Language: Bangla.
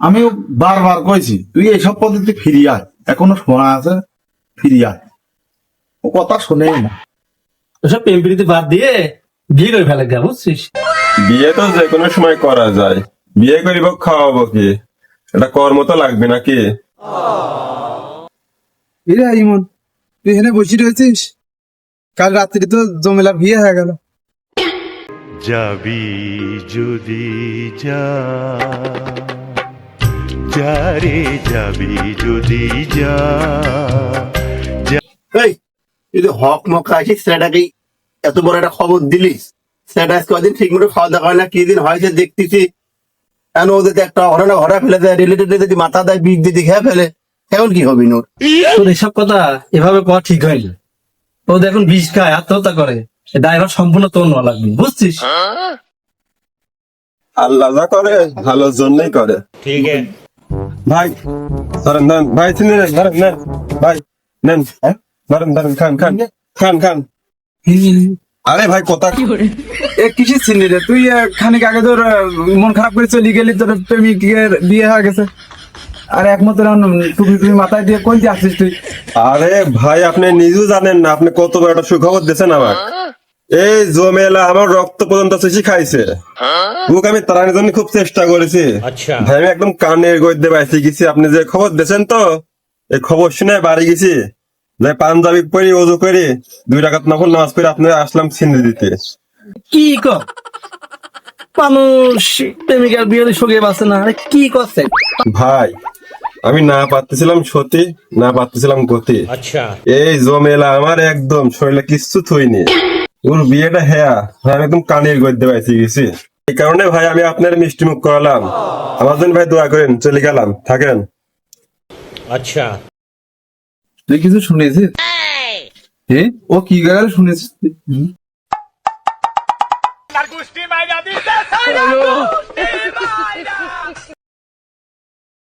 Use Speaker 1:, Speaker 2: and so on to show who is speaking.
Speaker 1: আমি বারবার কইছি তুই এইসব পদ্ধতি ফিরিয়ে আয়। এখনও শোনা আছে ফিরিয়ে আয়। ও কথা শোনেই না।
Speaker 2: ওসব প্রেম প্রীতি বাদ দিয়ে বিয়ে করে ফেলে গা বুঝছিস?
Speaker 3: বিয়ে তো যে কোনো সময় করা যায়। বিয়ে করিব খাওয়াবো কি? এটা কর্ম তো লাগবে নাকি?
Speaker 4: এরে ইমন তুই এখানে বসে রয়েছিস? কাল রাত্রি তো জমেলা বিয়ে হয়ে গেল।
Speaker 5: যাবি যদি যা। যারে যাবি যদি যা।
Speaker 6: এই তুই তো হক মক আছিস সেটাকেই এত বড় একটা খবর দিলিস। সেটা কদিন ঠিক মতো খাওয়া দাওয়া না কি দিন হয়েছে দেখতেছি। কেন ওদের একটা ঘটনা ঘটা ফেলে দেয় রিলেটেড যদি মাথা দেয় বীজ খেয়ে ফেলে কেমন কি হবি নোর?
Speaker 2: তোর এসব কথা এভাবে ঠিক হয়নি। ও দেখুন বিষ খায় আত্মহত্যা করে। ড্রাইভার সম্পূর্ণ তোর নেওয়া লাগবে বুঝছিস?
Speaker 3: আল্লাহ করে ভালোর জন্যই করে।
Speaker 5: ঠিক আছে।
Speaker 3: ভাই ধরেন ধরেন ভাই চিনি নেন ধরেন নেন ভাই নেন হ্যাঁ? ধরেন ধরেন খান খান খান খান। আরে ভাই কথা
Speaker 4: এ কিসের ছিলি রে? তুই খানিক আগে তোর মন খারাপ করে চলে গেলি তোর প্রেমিকের বিয়ে হয়ে গেছে। আর একমাত্র টুপি টুপি মাথায় দিয়ে কোন আসছিস তুই?
Speaker 3: আরে ভাই আপনি নিজেও জানেন না আপনি কত বড় একটা সুখবর দিয়েছেন আমার এই জমেলা আমার রক্ত পর্যন্ত চুষি খাইছে। ওকে আমি তাড়ানোর জন্য খুব চেষ্টা করেছি।
Speaker 5: আচ্ছা।
Speaker 3: ভাই আমি একদম কানের গদ্যে বাইসে গেছি। আপনি যে খবর দিয়েছেন তো এই খবর শুনে বাড়ি গেছি। যে পাঞ্জাবি পরি ওজু করি দুই টাকা নকল নামাজ পড়ে আপনার আসলাম সিন্ধি দিতে।
Speaker 2: কি কর মানুষ প্রেমিকার বিয়ে সঙ্গে বাঁচে না। আরে কি করছে?
Speaker 3: ভাই আমি না পারতেছিলাম সতী না পারতেছিলাম গতি।
Speaker 5: আচ্ছা।
Speaker 3: এই জমেলা আমার একদম শরীরে কিচ্ছু থইনি ওর বিয়েটা হ্যাঁ ভাই আমি একদম কানের গদ্যে বাইসে গেছি এই কারণে ভাই আমি আপনার মিষ্টি মুখ করালাম। আমার জন্য ভাই দোয়া করেন চলে গেলাম। থাকেন?
Speaker 5: আচ্ছা।
Speaker 4: তুই কিছু শুনেছিস এ ও কি গেল শুনেছিস? হুম?